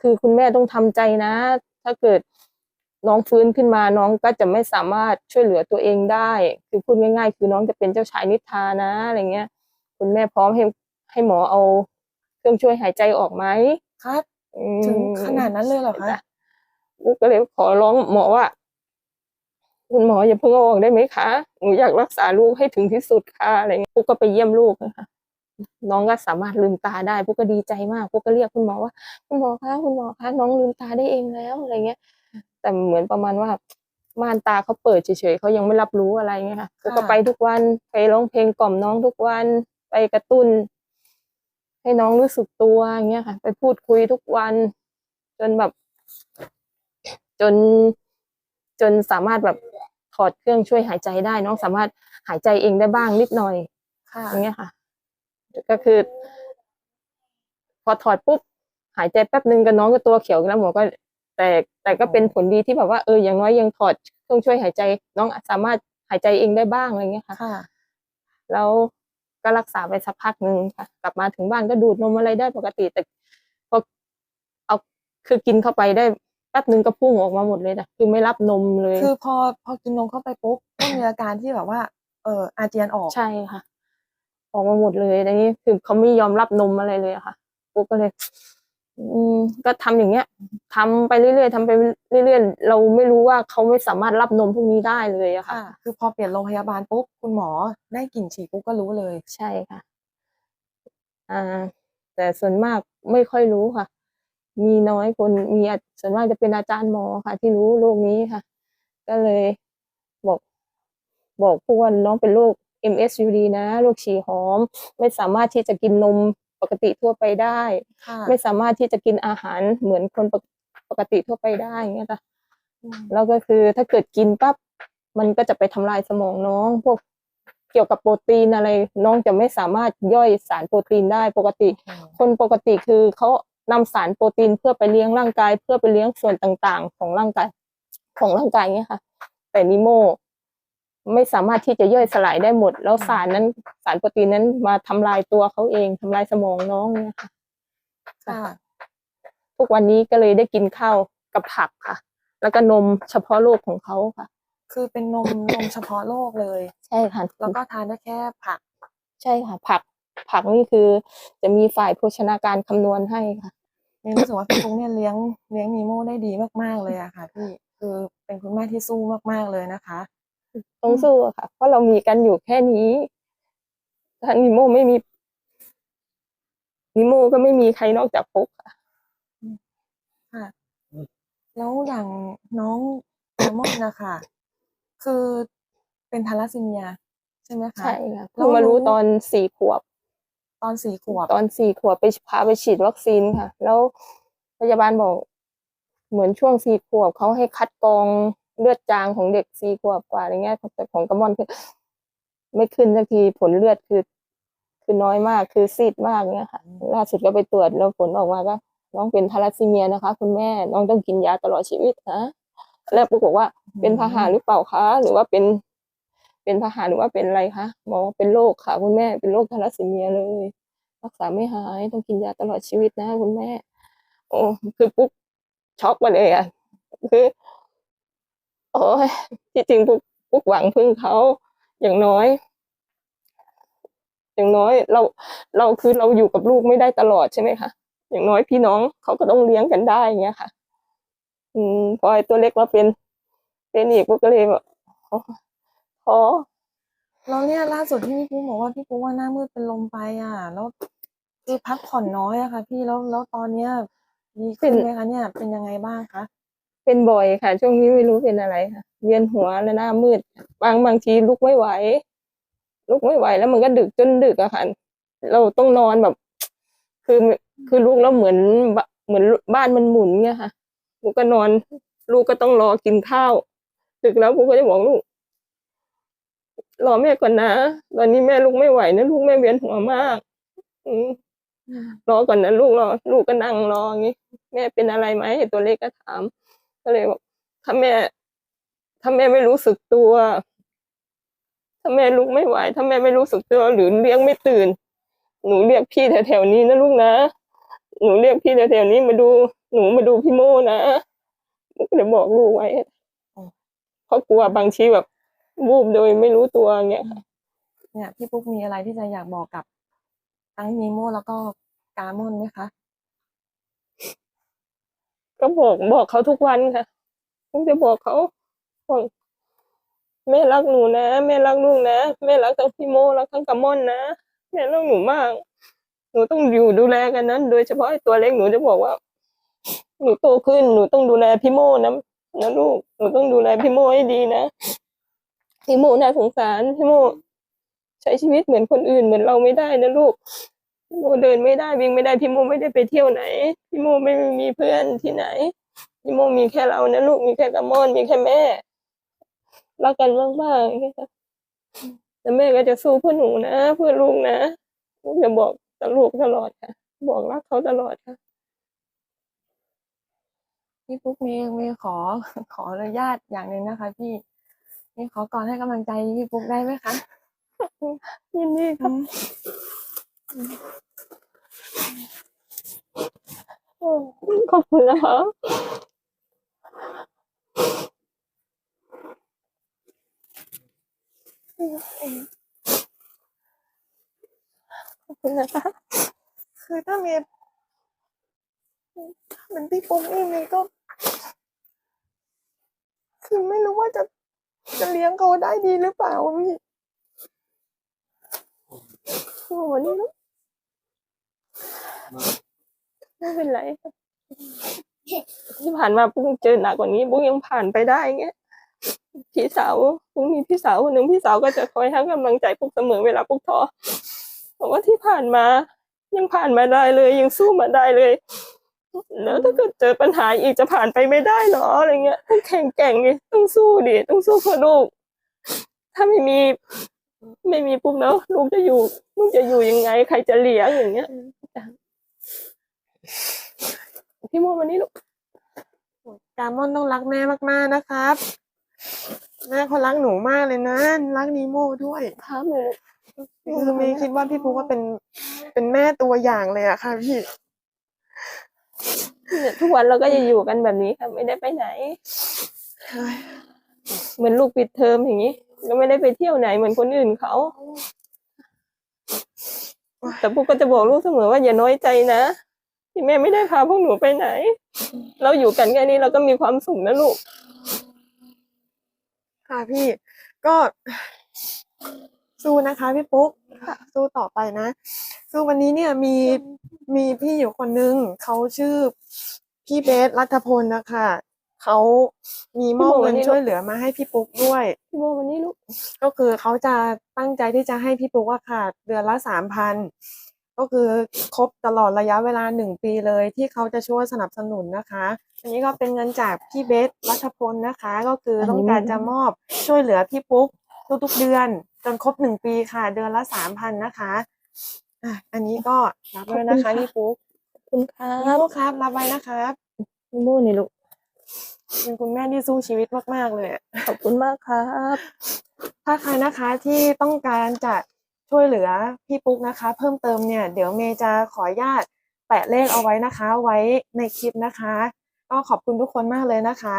คือคุณแม่ต้องทำใจนะ ถ้าเกิดน้องฟื้นขึ้นมาน้องก็จะไม่สามารถช่วยเหลือตัวเองได้ คือพูดง่าย ๆ คือน้องจะเป็นเจ้าชายนิทรานะอะไรเงี้ย คุณแม่พร้อมให้ให้หมอเอาเครื่องช่วยหายใจออกไหมครับอืมถึงขนาดนั้นเลยเหรอคะจ้ลูกก็เลยขอร้องหมอว่า คุณหมออย่าเพิ่งเอาออกได้ไหมคะหนูอยากรักษาลูกให้ถึงที่สุดค่ะอะไรเงี้ยพวกก็ไปเยี่ยมลูกนะคะ น้องก็สามารถลืมตาได้พวกก็ดีใจมากพวกก็เรียกคุณหมอว่า คุณหมอคะคุณหมอคะน้องลืมตาได้เองแล้วอะไรเงี้ย แต่เหมือนประมาณว่าม่านตาเขาเปิดเฉยๆเขายังไม่รับรู้อะไรเงี้ยค่ะพวกก็ไปทุกวันไปร้องเพลงกล่อมน้องทุกวันไปกระตุ้น ให้น้องรู้สึกตัวอย่างเงี้ยค่ะ ไปพูดคุยทุกวัน จนแบบ จนจนสามารถแบบถอดเครื่องช่วยหายใจได้ น้องสามารถหายใจเองได้บ้างนิดหน่อยค่ะอย่างเงี้ยค่ะ ก็คือ พอถอดปุ๊บหายใจแป๊บหนึ่งกับน้องก็ตัวเขียวแล้วหมอก็ แต่แต่ก็เป็นผลดีที่แบบว่าเอออย่างน้อยยังถอดเครื่องช่วยหายใจ น้องสามารถหายใจเองได้บ้างอะไรเงี้ยค่ะค่ะแล้วก็รักษาไปสักพักหนึ่งค่ะ กลับมาถึงบ้านก็ดูดนมอะไรได้ปกติแต่พอเอาคือกินเข้าไปได้แป๊บหนึ่งก็พุ่งออกมาหมดเลยนะคือไม่รับนมเลย คือพอพอกินนมเข้าไปปุ๊บก็มีอาการที่แบบว่า เอออาเจียนออกใช่ค่ะ ออกมาหมดเลยอันนี้คือเขาไม่ยอมรับนมอะไรเลยอะค่ะปุ๊กก็เลย อืมก็ทำอย่างเงี้ยทำไปเรื่อยๆทำไปเรื่อยๆเราไม่รู้ว่าเขาไม่สามารถรับนมพวกนี้ได้เลยอะค่ะค่ะคือพอเปลี่ยนโรงพยาบาลปุ๊บคุณหมอได้กลิ่นฉี่ปุ๊บก็รู้เลย ใช่ค่ะ อ่า แต่ส่วนมากไม่ค่อยรู้ค่ะ มีน้อยคนมีอาส่วนมากจะเป็นอาจารย์หมอค่ะ ที่รู้โรคนี้ค่ะ ก็เลยบอก บอกพวกว่าน้องเป็นโรค MSUD นะโรคฉี่หอม ไม่สามารถที่จะกินนมปกติทั่วไปได้ค่ะไม่สามารถที่จะกินอาหารเหมือนคนปกปกติทั่วไปได้อย่างเงี้ยค่ะอืมแล้วก็คือถ้าเกิดกินปั๊บมันก็จะไปทำลายสมองน้อง พวกเกี่ยวกับโปรตีนอะไร น้องจะไม่สามารถย่อยสารโปรตีนได้ปกติ คนปกติคือเขานำสารโปรตีนเพื่อไปเลี้ยงร่างกาย เพื่อไปเลี้ยงส่วนต่างๆ ของร่างกายของร่างกายเนี้ยค่ะ แต่นิโม ไม่สามารถที่จะย่อยสลายได้หมด แล้วสารนั้นสารโปรตีนนั้นมาทำลายตัวเขาเองทำลายสมองน้องเนี่ยค่ะค่ะ ทุกวันนี้ก็เลยได้กินข้าวกับผักค่ะ แล้วก็นมเฉพาะโรคของเขาค่ะ คือเป็นนมนมเฉพาะโรคเลย ใช่ค่ะ แล้วก็ทานได้แค่ผัก ใช่ค่ะ ผักผักนี่คือจะมีฝ่ายโภชนาการคำนวณให้ค่ะนี่รู้สึกว่าพี่ฟุ๊กเนี่ยเลี้ยงเลี้ยงนีโม่ได้ดีมากๆเลยอะค่ะพี่คือเป็นคุณแม่ที่สู้มากๆเลยนะคะ ต้องสู้อะค่ะ เพราะเรามีกันอยู่แค่นี้ถ้านิโมไม่มีนิโมก็ไม่มีใครนอกจากปุ๊กค่ะค่ะ แล้วอย่างน้องเลมอนนะคะคือเป็นทาลัสซีเมีย ใช่ไหมคะใช่ค่ะเพิ่งมารู้ตอนสี่ขวบ ตอนสี่ขวบ ตอนสี่ขวบไปพาไปฉีดวัคซีนค่ะ แล้วพยาบาลบอก เหมือนช่วงสี่ขวบเขาให้คัดกรอง เลือดจางของเด็กสี่ขวบกว่าอะไรเงี้ยแต่ของกระมอนคือ ไม่ขึ้นสักทีผลเลือดคือ คือน้อยมากคือซีดมากเนี้ยค่ะล่าสุดก็ไปตรวจแล้วผลออกมาก็ น้องเป็นทาลัสซีเมียนะคะ คุณแม่น้องต้องกินยาตลอดชีวิตนะแล้วปุ๊กบอกว่าเป็นพาหะหรือเปล่าคะหรือว่าเป็น เป็นพาหะหรือว่าเป็นอะไรคะหมอบอกเป็นโรคค่ะ คุณแม่เป็นโรคทาลัสซีเมียเลย รักษาไม่หายต้องกินยาตลอดชีวิตนะ คุณแม่ โอ้คือปุ๊กช็อกไปเลยอะคือ โอ้ยที่จริงปุ๊กปุ๊กหวังพึ่งเขาอย่างน้อย อย่างน้อยเราเราคือเราอยู่กับลูกไม่ได้ตลอดใช่ไหมคะอย่างน้อยพี่น้องเขาก็ต้องเลี้ยงกันได้อย่างเงี้ยค่ะ อืมพอไอ้ตัวเล็กมาเป็น เป็นอีกปุ๊กก็เลยแบบท้อแล้วเนี่ยล่าสุดที่พี่ปุ๊กบอกว่าพี่ปุ๊กว่าหน้ามืดเป็นลมไปอะ แล้วคือพักผ่อนน้อยอะค่ะ พี่แล้วแล้วตอนเนี้ยดีขึ้นไหมคะเนี่ยเป็นยังไงบ้างคะ เป็นบ่อยค่ะ ช่วงนี้ไม่รู้เป็นอะไรค่ะเวียนหัวและหน้ามืด บางบางทีลุกไม่ไหว ลุกไม่ไหว แล้วมันก็ดึกจนดึกอะค่ะ เราต้องนอนแบบ คือคือลูกแล้วเหมือนบะเหมือนบ้านมันหมุนเงี้ยค่ะลูกก็นอน ลูกก็ต้องรอกินข้าว ดึกแล้วลูกก็จะบอกลูกรอแม่ก่อนนะตอนนี้แม่ลูกไม่ไหวนะลูกแม่เวียนหัวมาก อืมรอก่อนนะลูกรอ ลูกก็นั่งรออย่างงี้แม่เป็นอะไรไหมตัวเล็กก็ถาม ก็เลยบอกถ้าแม่ถ้าแม่ไม่รู้สึกตัว ถ้าแม่ลุกไม่ไหว ถ้าแม่ไม่รู้สึกตัว หรือเลี้ยงไม่ตื่น หนูเรียกพี่แถวๆนี้นะลูกนะ หนูเรียกพี่แถวๆนี้มาดู หนูมาดูพี่โมนะก็เลยบอกลูกไว้เพราะกลัวบางทีแบบวูบโดยไม่รู้ตัวเงี้ยค่ะเนี่ยพี่ปุ๊กมีอะไรที่จะอยากบอกกับทั้งนีโมแล้วก็กามอนไหมคะ ก็บอกบอกเขาทุกวันค่ะผมจะบอกเขาบอกแม่รักหนูนะแม่รักลูกนะแม่รักทั้งพี่โมรักทั้งกามอนนะแม่รักหนูมาก หนูต้องอยู่ดูแลกันนั้น โดยเฉพาะไอ้ตัวเล็กหนูจะบอกว่า หนูโตขึ้นหนูต้องดูแลพี่โมนะนะลูกหนูต้องดูแลพี่โมให้ดีนะพี่โมน่าสงสารพี่โมใช้ชีวิตเหมือนคนอื่นเหมือนเราไม่ได้นะลูก โมเดินไม่ได้วิ่งไม่ได้พี่โมไม่ได้ไปเที่ยวไหน พี่โมไม่มีเพื่อนที่ไหน พี่โมมีแค่เรานะลูกมีแค่กามอนมีแค่แม่รักกันมากๆอย่างเงี้ยค่ะแต่แม่ก็จะสู้เพื่อหนูนะเพื่อลูกนะลูกจะบอกตลูกตลอดค่ะ บอกรักเขาตลอดค่ะพี่ปุ๊กเมย์เมย์ขอขออนุญาตอย่างหนึ่งนะคะ พี่เมย์ขอกอดให้กำลังใจพี่ปุ๊กได้ไหมคะยินดีค่ะ ขอบคุณนะคะขอบคุณนะคะ คือถ้ามย์ถ้าเป็นพี่ปุ๊กนี่เมย์ก็ คือไม่รู้ว่าจะจะเลี้ยงเขาได้ดีหรือเปล่าพี่โอ้วันนี้ลูก ไม่เป็นไรที่ผ่านมาปุ้งเจอหนักกว่านี้ปุ้งยังผ่านไปได้เงี้ยพี่สาวปุ้งมีพี่สาวคนหนึ่งพี่สาวก็จะคอยให้กำลังใจปุ้งเสมอเวลาปุ้งท้อบอกว่าที่ผ่านมา ยังผ่านมาได้เลย ยังสู้มาได้เลย แล้วถ้าเกิดเจอปัญหาอีกจะผ่านไปไม่ได้หรออะไรเงี้ยต้องแข็งแกร่งดิต้องสู้ดิต้องสู้เพื่อลูก ถ้าไม่มี ไม่มีปุ๊บแล้วลูกจะอยู่ลูกจะอยู่ยังไง ใครจะเลี้ยงอย่างเงี้ย พี่โมวันนี้ลูกกามอนต้องรักแม่มากๆนะครับแม่เขารักหนูมากเลยนะ รักนีโมด้วยพาเลยคือเมย์คิดว่าพี่ปุ๊กก็เป็นเป็นแม่ตัวอย่างเลยอะค่ะพี่เนี่ยทุกวันเราก็จะอยู่กันแบบนี้ค่ะไม่ได้ไปไหน เหมือนลูกปิดเทอมอย่างนี้ก็ไม่ได้ไปเที่ยวไหนเหมือนคนอื่นเขา แต่พวกก็จะบอกลูกเสมอว่าอย่าน้อยใจนะที่แม่ไม่ได้พาพวกหนูไปไหน เราอยู่กันแค่นี้เราก็มีความสุขนะลูก ค่ะพี่ ก็สู้นะคะพี่ปุ๊กสู้ต่อไปนะ สู้วันนี้เนี่ยมีมีพี่อยู่คนนึงเขาชื่อพี่เบสรัฐพลนะคะ เขามีมอบพี่โมเงินนี่ช่วยเหลือมาให้พี่ปุ๊กด้วยพี่โมวันนี้ลูกก็คือเขาจะตั้งใจที่จะให้พี่ปุ๊กอะค่ะเดือนละสามพันก็คือครบตลอดระยะเวลาหนึ่งปีเลย ที่เขาจะช่วยสนับสนุนนะคะ อันนี้ก็เป็นเงินจากพี่เบสรัฐพลนะคะ ก็คือต้องการจะมอบช่วยเหลือพี่ปุ๊กทุกๆเดือน จนครบหนึ่งปีค่ะ เดือนละสามพันนะคะอะอันนี้ก็รับไว้นะคะพี่ปุ๊กขอบคุณครัพี่บปุ๊กครับรับไว้นะครับ พี่โมนี่ลูก เป็นคุณแม่ที่สู้ชีวิตมาก ๆ เลยอะขอบคุณมากครับ ถ้าใครนะคะที่ต้องการจะช่วยเหลือพี่ปุ๊กนะคะ เพิ่มเติมเนี่ย เดี๋ยวเมย์จะขออนุญาตแปะเลขเอาไว้นะคะ ไว้ในคลิปนะคะ ก็ขอบคุณทุกคนมากเลยนะคะ